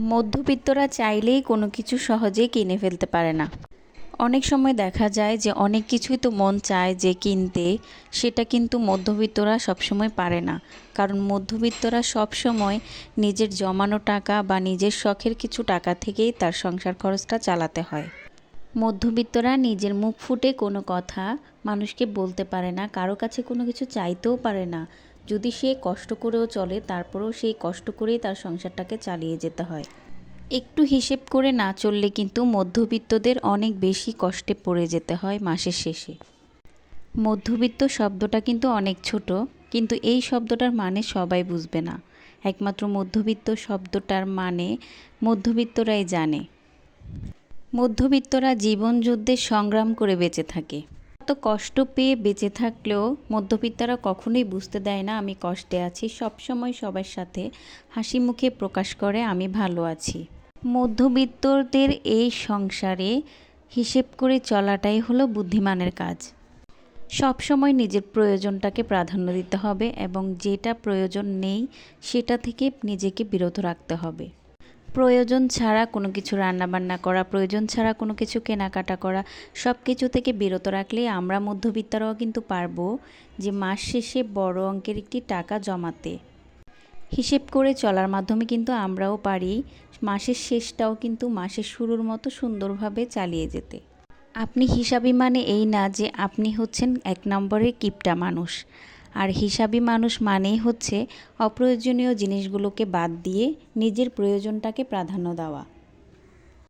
মধ্যবিত্তরা চাইলেই কোনো কিছু সহজেই কিনে ফেলতে পারে না। অনেক সময় দেখা যায় যে অনেক কিছুই তো মন চায় যে কিনতে, সেটা কিন্তু মধ্যবিত্তরা সবসময় পারে না। কারণ মধ্যবিত্তরা সবসময় নিজের জমানো টাকা বা নিজের শখের কিছু টাকা থেকেই তার সংসার খরচটা চালাতে হয়। মধ্যবিত্তরা নিজের মুখ ফুটে কোনো কথা মানুষকে বলতে পারে না, কারও কাছে কোনো কিছু চাইতেও পারে না। যদি সে কষ্ট করেও চলে, তারপরেও সেই কষ্ট করেই তার সংসারটাকে চালিয়ে যেতে হয়। একটু হিসেব করে না চললে কিন্তু মধ্যবিত্তদের অনেক বেশি কষ্টে পড়ে যেতে হয় মাসের শেষে। মধ্যবিত্ত শব্দটা কিন্তু অনেক ছোট, কিন্তু এই শব্দটার মানে সবাই বুঝবে না। একমাত্র মধ্যবিত্ত শব্দটার মানে মধ্যবিত্তরাই জানে। মধ্যবিত্তরা জীবন যুদ্ধে সংগ্রাম করে বেঁচে থাকে। তো কষ্ট পেয়ে বেঁচে থাকলেও মধ্যবিত্তরা কখনোই বুঝতে দেয় না, আমি কষ্টে আছি। সবসময় সবার সাথে হাসি মুখে প্রকাশ করে, আমি ভালো আছি। মধ্যবিত্তদের এই সংসারে হিসেব করে চলাটাই হলো বুদ্ধিমানের কাজ। সব সময় নিজের প্রয়োজনটাকে প্রাধান্য দিতে হবে এবং যেটা প্রয়োজন নেই, সেটা থেকে নিজেকে বিরত রাখতে হবে। প্রয়োজন ছাড়া কোনো কিছু রান্নাবান্না করা, প্রয়োজন ছাড়া কোনো কিছু কেনাকাটা করা সব কিছু থেকে বিরত রাখলে আমরা মধ্যবিত্তরাও কিন্তু পারব যে মাস শেষে বড় অঙ্কের একটি টাকা জমাতে। হিসেব করে চলার মাধ্যমে কিন্তু আমরাও পারি মাসের শেষটাও কিন্তু মাসের শুরুর মতো সুন্দরভাবে চালিয়ে যেতে। আপনি হিসাবি মানে এই না যে আপনি হচ্ছেন এক নম্বরের কিপটা মানুষ। আর হিসাবি মানুষ মানেই হচ্ছে অপ্রয়োজনীয় জিনিসগুলোকে বাদ দিয়ে নিজের প্রয়োজনটাকে প্রাধান্য দেওয়া।